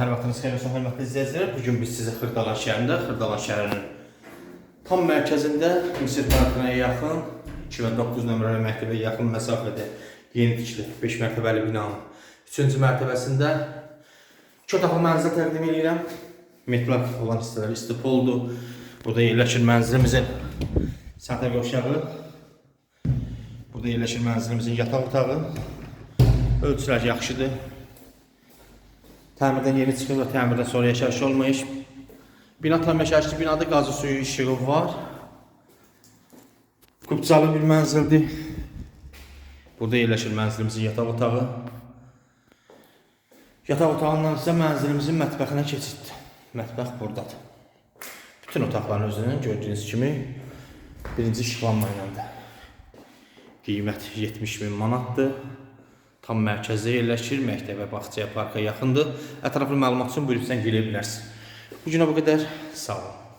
hər vaxtınız xeyir olsun, hörmətli izləyicilər. Bu gün biz sizə Xırdalan şəhərində, Xırdalan şəhərinin tam mərkəzində Misir parkına yaxın 2009 nömrəli məktəbə yaxın məsafədə yeni tikili 5 mərtəbəli binanın 3-cü mərtəbəsində 2 otaqlı mənzil təqdim edirəm. Metlaq olan hissələr istipoldur. Burada yerləşir mənzilimizin səntər qovşağı. Burada yerləşir mənzilimizin yataq otağı. Ölçülər yaxşıdır. Təmirdən yeni çıxıb və təmirdən sonra yaşayış olmayış. Bina tam yaşayışlı binada qazı suyu işığı var. Kubcalı bir mənzildir. Burada yerləşir mənzilimizin yataq otağı. Yataq otağından isə mənzilimizin mətbəxinə keçiddir. Mətbəx buradadır. Bütün otaqların özünün gördüyünüz kimi birinci işıqlanma ilədir. Qiymət 70 min manatdır. Tam mərkəzdə yerləşir, məktəbə, bağçaya, parka yaxındır. Ətraflı məlumat üçün buyurub sən gələ bilərsən. Bu günə bu qədər. Sağ olun.